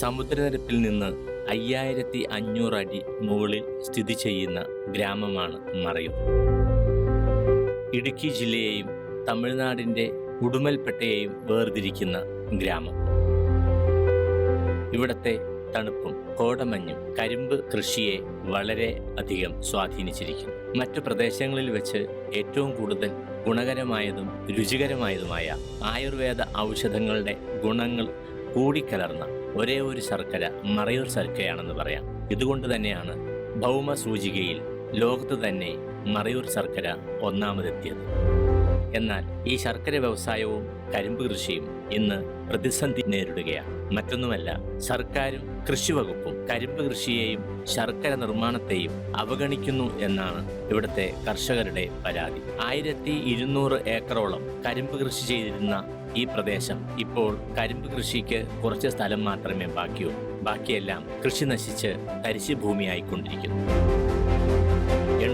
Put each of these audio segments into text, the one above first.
സമുദ്രനിരപ്പിൽ നിന്ന് അയ്യായിരത്തി അഞ്ഞൂറ് അടി മുകളിൽ സ്ഥിതി ചെയ്യുന്ന ഗ്രാമമാണ് മറയൂർ. ഇടുക്കി ജില്ലയെയും തമിഴ്നാടിന്റെ ഉടുമൽപ്പെട്ടയെയും വേർതിരിക്കുന്ന ഗ്രാമം. ഇവിടത്തെ തണുപ്പും കോടമഞ്ഞും കരിമ്പ് കൃഷിയെ വളരെ അധികം സ്വാധീനിച്ചിരിക്കുന്നു. മറ്റു പ്രദേശങ്ങളിൽ വെച്ച് ഏറ്റവും കൂടുതൽ ഗുണകരമായതും രുചികരമായതുമായ ആയുർവേദ ഔഷധങ്ങളുടെ ഗുണങ്ങൾ കൂടിക്കലർന്ന ഒരേ ഒരു ശർക്കര മറയൂർ ശർക്കരയാണെന്ന് പറയാം. ഇതുകൊണ്ട് തന്നെയാണ് ഭൗമ സൂചികയിൽ ലോകത്ത് തന്നെ മറയൂർ ശർക്കര ഒന്നാമതെത്തിയത്. എന്നാൽ ഈ ശർക്കര വ്യവസായവും കരിമ്പ് കൃഷിയും ഇന്ന് പ്രതിസന്ധി നേരിടുകയാണ്. മറ്റൊന്നുമല്ല സർക്കാരും കൃഷിവകുപ്പും കരിമ്പ് കൃഷിയെയും ശർക്കര നിർമ്മാണത്തെയും അവഗണിക്കുന്നു എന്നാണ് ഇവിടുത്തെ കർഷകരുടെ പരാതി. ആയിരത്തി ഇരുന്നൂറ് ഏക്കറോളം കരിമ്പ് കൃഷി ചെയ്തിരുന്ന ഈ പ്രദേശം ഇപ്പോൾ കരിമ്പ് കൃഷിക്ക് കുറച്ച് സ്ഥലം മാത്രമേ ബാക്കിയുള്ളൂ. ബാക്കിയെല്ലാം കൃഷി നശിച്ച് തരിശു ഭൂമിയായിക്കൊണ്ടിരിക്കുന്നു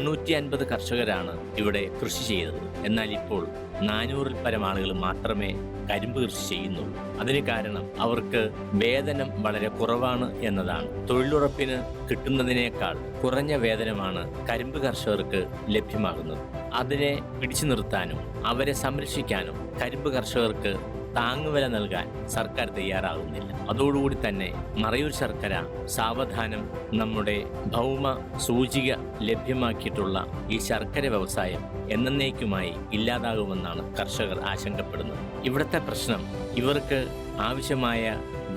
എണ്ണൂറ്റി അൻപത് കർഷകരാണ് ഇവിടെ കൃഷി ചെയ്തത്. എന്നാൽ ഇപ്പോൾ നാനൂറിൽ പരം ആളുകൾ മാത്രമേ കരിമ്പ് കൃഷി ചെയ്യുന്നുള്ളൂ. അതിന് കാരണം അവർക്ക് വേതനം വളരെ കുറവാണ് എന്നതാണ്. തൊഴിലുറപ്പിന് കിട്ടുന്നതിനേക്കാൾ കുറഞ്ഞ വേതനമാണ് കരിമ്പ് കർഷകർക്ക് ലഭ്യമാകുന്നത്. അതിനെ പിടിച്ചു നിർത്താനും അവരെ സംരക്ഷിക്കാനും കരിമ്പ് കർഷകർക്ക് താങ്ങുവില നൽകാൻ സർക്കാർ തയ്യാറാകുന്നില്ല. അതോടുകൂടി തന്നെ മറയൂർ ശർക്കര സാവധാനം നമ്മുടെ ഭൗമ സൂചിക ലഭ്യമാക്കിയിട്ടുള്ള ഈ ശർക്കര വ്യവസായം എന്നേക്കുമായി ഇല്ലാതാകുമെന്നാണ് കർഷകർ ആശങ്കപ്പെടുന്നത്. ഇവിടുത്തെ പ്രശ്നം ഇവർക്ക് ആവശ്യമായ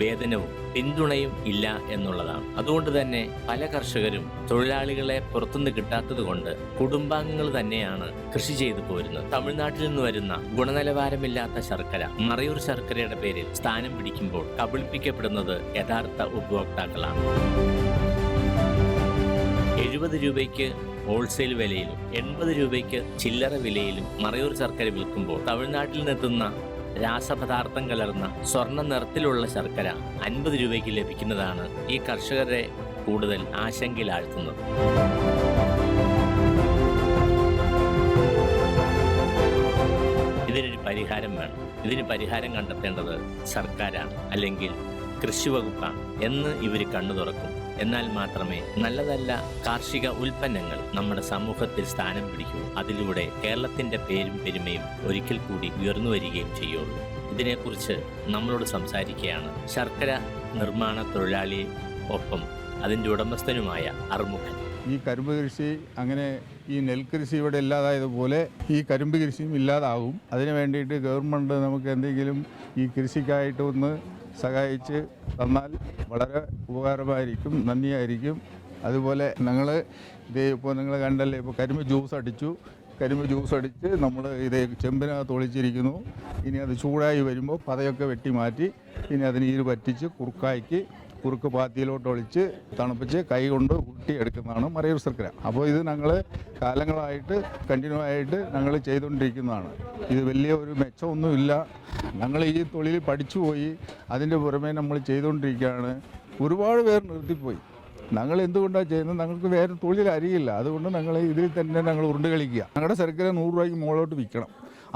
വേതനവും പിന്തുണയും ഇല്ല എന്നുള്ളതാണ്. അതുകൊണ്ട് തന്നെ പല കർഷകരും തൊഴിലാളികളെ പുറത്തുനിന്ന് കിട്ടാത്തത് കൊണ്ട് കുടുംബാംഗങ്ങൾ തന്നെയാണ് കൃഷി ചെയ്തു പോരുന്നത്. തമിഴ്നാട്ടിൽ നിന്ന് വരുന്ന ഗുണനിലവാരമില്ലാത്ത ശർക്കര മറയൂർ ശർക്കരയുടെ പേരിൽ സ്ഥാനം പിടിക്കുമ്പോൾ കബളിപ്പിക്കപ്പെടുന്നത് യഥാർത്ഥ ഉപഭോക്താക്കളാണ്. എഴുപത് രൂപയ്ക്ക് ഹോൾസെയിൽ വിലയിലും എൺപത് രൂപയ്ക്ക് ചില്ലറ വിലയിലും മറയൂർ ശർക്കര വിൽക്കുമ്പോൾ തമിഴ്നാട്ടിൽ നിന്നെത്തുന്ന രാസപദാർത്ഥം കലർന്ന സ്വർണ നിറത്തിലുള്ള ശർക്കര അൻപത് രൂപയ്ക്ക് ലഭിക്കുന്നതാണ് ഈ കർഷകരെ കൂടുതൽ ആശങ്കയിലാഴ്ത്തുന്നത്. ഇതിനൊരു പരിഹാരം വേണം. ഇതിന് പരിഹാരം കണ്ടെത്തേണ്ടത് സർക്കാരാണ് അല്ലെങ്കിൽ കൃഷി വകുപ്പാണ് എന്ന് ഇവർ കണ്ണു തുറക്കും എന്നാൽ മാത്രമേ നല്ലതല്ല നല്ല കാർഷിക ഉൽപ്പന്നങ്ങൾ നമ്മുടെ സമൂഹത്തിൽ സ്ഥാനം പിടിക്കൂ. അതിലൂടെ കേരളത്തിന്റെ പേരും പെരുമയും ഒരിക്കൽ കൂടി ഉയർന്നു വരികയും ചെയ്യുള്ളൂ. ഇതിനെക്കുറിച്ച് നമ്മളോട് സംസാരിക്കുകയാണ് ശർക്കര നിർമ്മാണ തൊഴിലാളി ഒപ്പം അതിന്റെ ഉടമസ്ഥനുമായ അറുമുഖൻ. ഈ കരിമ്പ് കൃഷി അങ്ങനെ ഈ നെൽകൃഷി ഇവിടെ ഇല്ലാതായതുപോലെ ഈ കരിമ്പ് കൃഷിയും ഇല്ലാതാവും. അതിനു വേണ്ടിയിട്ട് ഗവൺമെന്റ് നമുക്ക് എന്തെങ്കിലും ഈ കൃഷിക്കായിട്ട് ഒന്ന് സഹായിച്ച് തന്നാൽ വളരെ ഉപകാരമായിരിക്കും നന്ദിയായിരിക്കും. അതുപോലെ ഞങ്ങൾ ഇത് ഇപ്പോൾ നിങ്ങൾ കണ്ടല്ലേ ഇപ്പോൾ കരിമ്പ് ജ്യൂസ് അടിച്ചു. കരിമ്പ് ജ്യൂസ് അടിച്ച് നമ്മൾ ഇതേ ചെമ്പിനകത്ത് ഒളിച്ചിരിക്കുന്നു. ഇനി അത് ചൂടായി വരുമ്പോൾ പതയൊക്കെ വെട്ടി മാറ്റി ഇനി അതിന് ഈര് പറ്റിച്ച് കുറുക്കാക്കി കുറുക്ക് പാത്തിയിലോട്ട് ഒളിച്ച് തണുപ്പിച്ച് കൈ കൊണ്ട് ഊട്ടിയെടുക്കുന്നതാണ് മറയൂർ ശർക്കര അപ്പോൾ ഇത് ഞങ്ങൾ കാലങ്ങളായിട്ട് കണ്ടിന്യൂ ആയിട്ട് ഞങ്ങൾ ചെയ്തുകൊണ്ടിരിക്കുന്നതാണ്. ഇത് വലിയ ഒരു മെച്ചമൊന്നുമില്ല. ഞങ്ങൾ ഈ തൊഴിൽ പഠിച്ചു പോയി അതിന്റെ പുറമേ നമ്മൾ ചെയ്തുകൊണ്ടിരിക്കുകയാണ്. ഒരുപാട് പേർ നിർത്തിപ്പോയി. ഞങ്ങൾ എന്തുകൊണ്ടാണ് ചെയ്യുന്നത്? ഞങ്ങൾക്ക് വേറെ തൊഴിൽ അറിയില്ല അതുകൊണ്ട് ഞങ്ങൾ ഇതിൽ തന്നെ ഞങ്ങൾ ഉരുണ്ട് കളിക്കുക. ഞങ്ങളുടെ ശർക്കര നൂറ് രൂപയ്ക്ക് മുകളിലോട്ട് വിൽക്കണം.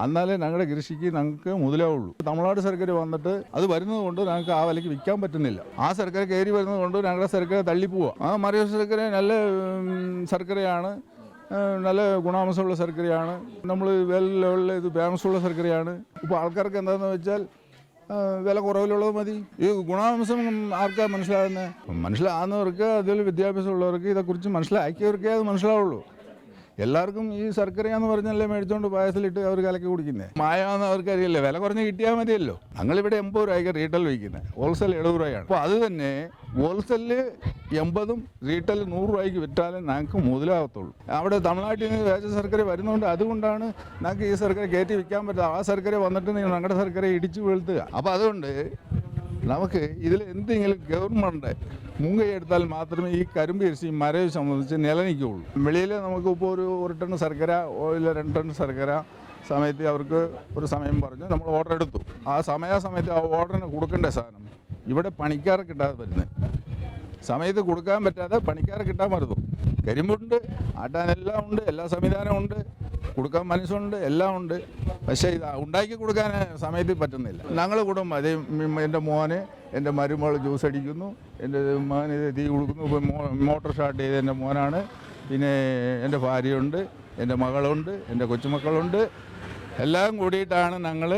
എന്നാലേ ഞങ്ങളുടെ കൃഷിക്ക് ഞങ്ങൾക്ക് മുതലാവുള്ളൂ തമിഴ്നാട് സർക്കാർ വന്നിട്ട് അത് വരുന്നത് കൊണ്ട് ഞങ്ങൾക്ക് ആ വിലയ്ക്ക് വിൽക്കാൻ പറ്റുന്നില്ല. ആ സർക്കാർ കയറി വരുന്നത് കൊണ്ട് ഞങ്ങളുടെ സർക്കാർ തള്ളിപ്പോവുക ആ മറിയ സർക്കാർ നല്ല സർക്കരയാണ്. നല്ല ഗുണാംശമുള്ള സർക്കരയാണ്. നമ്മൾ വെൽ ലെവലിൽ ഇത് ഫേമസുള്ള സർക്കരയാണ്. ഇപ്പോൾ ആൾക്കാർക്ക് എന്താണെന്ന് വെച്ചാൽ വില കുറവിലുള്ളത് മതി. ഈ ഗുണാംശം ആർക്കാ മനസ്സിലാകുന്നത് മനസ്സിലാകുന്നവർക്ക് അതിൽ വിദ്യാഭ്യാസമുള്ളവർക്ക് ഇതേക്കുറിച്ച് മനസ്സിലാക്കിയവർക്കേ അത് മനസ്സിലാവുള്ളൂ. എല്ലാവർക്കും ഈ ശർക്കരയാന്ന് പറഞ്ഞല്ലേ മേടിച്ചോണ്ട് പായസത്തിലിട്ട് അവർ കലക്കി കുടിക്കുന്നത് മായാന്ന് അവർക്കറിയില്ലേ വില കുറഞ്ഞ് കിട്ടിയാൽ മതിയല്ലോ. ഞങ്ങളിവിടെ എൺപത് രൂപയ്ക്ക് റീറ്റെയിൽ വയ്ക്കുന്നത് ഹോൾസെയിൽ എഴുപത് രൂപയാണ്. അപ്പോൾ അത് തന്നെ ഹോൾസെല്ലിൽ എൺപതും റീറ്റെയിൽ നൂറ് രൂപയ്ക്ക് വിറ്റാലേ ഞങ്ങൾക്ക് മുതലാകത്തുള്ളൂ അവിടെ തമിഴ്നാട്ടിൽ നിന്ന് വേച്ച ശർക്കര വരുന്നതുകൊണ്ട് അതുകൊണ്ടാണ് ഞങ്ങൾക്ക് ഈ ശർക്കര കയറ്റി വിൽക്കാൻ പറ്റുക ആ ശർക്കര വന്നിട്ട് ഞങ്ങളുടെ ശർക്കര ഇടിച്ചു വീഴ്ത്തുക. അപ്പോൾ അതുകൊണ്ട് നമുക്ക് ഇതിൽ എന്തെങ്കിലും ഗവൺമെന്റ് മുൻകൈയെടുത്താൽ മാത്രമേ ഈ കരിമ്പ് കൃഷി മരവ് സംബന്ധിച്ച് നിലനിൽക്കുകയുള്ളൂ. വെളിയിൽ നമുക്ക് ഇപ്പോൾ ഒരു ഒരു ടൺ ശർക്കര ഇല്ല രണ്ട് ടൺ ശർക്കര സമയത്ത് അവർക്ക് ഒരു സമയം പറഞ്ഞു നമ്മൾ ഓർഡർ എടുത്തു. ആ സമയാസമയത്ത് ആ ഓർഡറിന് കൊടുക്കേണ്ട സാധനം ഇവിടെ പണിക്കാരെ കിട്ടാതെ വരുന്നത് സമയത്ത് കൊടുക്കാൻ പറ്റാതെ പണിക്കാരെ കിട്ടാൻ മരുന്നു കരിമ്പുണ്ട് ആട്ടാനെല്ലാം ഉണ്ട് എല്ലാ സംവിധാനവും ഉണ്ട്. കൊടുക്കാൻ മനസ്സുണ്ട് എല്ലാം ഉണ്ട്. പക്ഷേ ഇത് ഉണ്ടാക്കി കൊടുക്കാൻ സമയത്ത് പറ്റുന്നില്ല. ഞങ്ങൾ കുടുംബം അതേ എന്റെ മോന് എന്റെ മരുമകൾ ജ്യൂസ് അടിക്കുന്നു എന്റെ ഇത് തീ കൊടുക്കുന്നു മോട്ടോർ സ്റ്റാർട്ട് ചെയ്ത് എന്റെ മോനാണ്. പിന്നെ എന്റെ ഭാര്യയുണ്ട് എന്റെ മകളുണ്ട് എന്റെ കൊച്ചുമക്കളുണ്ട്. എല്ലാം കൂടിയിട്ടാണ് ഞങ്ങൾ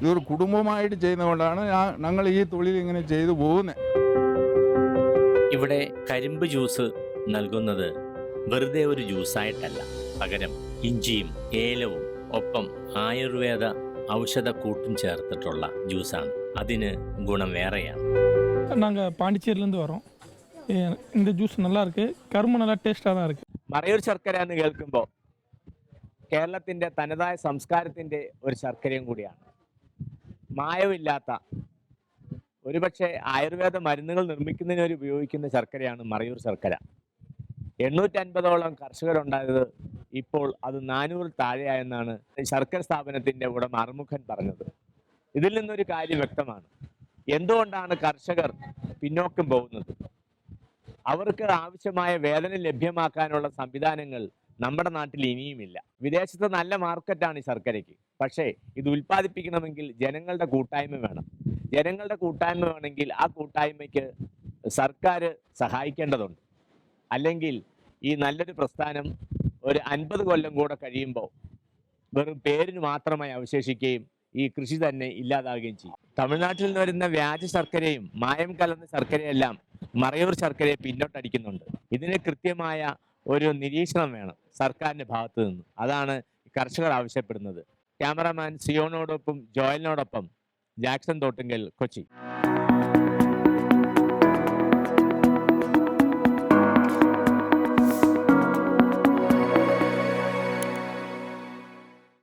ഇതൊരു കുടുംബമായിട്ട് ചെയ്യുന്നതുകൊണ്ടാണ് ഞങ്ങൾ ഈ തൊഴിൽ ഇങ്ങനെ ചെയ്തു പോകുന്നത് ഇവിടെ കരിമ്പ് ജ്യൂസ് നൽകുന്നത് വെറുതെ ഒരു ജ്യൂസായിട്ടല്ല പകരം ഇഞ്ചിയും ഏലവും ഒപ്പം ആയുർവേദ ഔഷധ കൂട്ടും ചേർത്തിട്ടുള്ള ജ്യൂസാണ് അതിന് ഗുണം വേറെയാണ് நாங்கள் பாண்டிச்சேரியிலேருந்து வரோம் ஏ- இந்த ஜூஸ் நல்லா இருக்கு கரும்பு நல்லா டேஸ்ட்டாக தான் இருக்கு മറയൂർ ശർക്കര എന്ന് കേൾക്കുമ്പോൾ കേരളത്തിൻ്റെ തനതായ സംസ്കാരത്തിൻ്റെ ഒരു ശർക്കരയും കൂടിയാണ് മായമില്ലാത്ത ഒരുപക്ഷെ ആയുർവേദ മരുന്നുകൾ നിർമ്മിക്കുന്നതിന് വേണ്ടി ഉപയോഗിക്കുന്ന ശർക്കരയാണ് മറയൂർ ശർക്കര എണ്ണൂറ്റൻപതോളം കർഷകരുണ്ടായത് ഇപ്പോൾ അത് നാനൂറിൽ താഴെയായെന്നാണ് ശർക്കര സ്ഥാപനത്തിന്റെ ഉടമ അറുമുഖൻ പറഞ്ഞത്. ഇതിൽ നിന്നൊരു കാര്യം വ്യക്തമാണ്. എന്തുകൊണ്ടാണ് കർഷകർ പിന്നോക്കം പോകുന്നത്? അവർക്ക് ആവശ്യമായ വേതനം ലഭ്യമാക്കാനുള്ള സംവിധാനങ്ങൾ നമ്മുടെ നാട്ടിൽ ഇനിയുമില്ല. വിദേശത്ത് നല്ല മാർക്കറ്റാണ് ഈ ശർക്കരയ്ക്ക്. പക്ഷേ ഇത് ഉൽപ്പാദിപ്പിക്കണമെങ്കിൽ ജനങ്ങളുടെ കൂട്ടായ്മ വേണം. ജനങ്ങളുടെ കൂട്ടായ്മ വേണമെങ്കിൽ ആ കൂട്ടായ്മയ്ക്ക് സർക്കാർ സഹായിക്കേണ്ടതുണ്ട്. അല്ലെങ്കിൽ ഈ നല്ലൊരു പ്രസ്ഥാനം ഒരു അൻപത് കൊല്ലം കൂടെ കഴിയുമ്പോൾ വെറും പേരിന് മാത്രമായി അവശേഷിക്കുകയും ഈ കൃഷി തന്നെ ഇല്ലാതാവുകയും ചെയ്യും. തമിഴ്നാട്ടിൽ നിന്ന് വരുന്ന വ്യാജ ശർക്കരയും മായം കലർന്ന ശർക്കരയെല്ലാം മറയൂർ ശർക്കരയെ പിന്നോട്ടടിക്കുന്നുണ്ട്. ഇതിന് കൃത്യമായ ഒരു നിരീക്ഷണം വേണം സർക്കാരിന്റെ ഭാഗത്ത് നിന്ന്. അതാണ് കർഷകർ ആവശ്യപ്പെടുന്നത്. ക്യാമറാമാൻ സിയോണോടൊപ്പം ജോയലിനോടൊപ്പം ജാക്സൺ തോട്ടുങ്കൽ കൊച്ചി.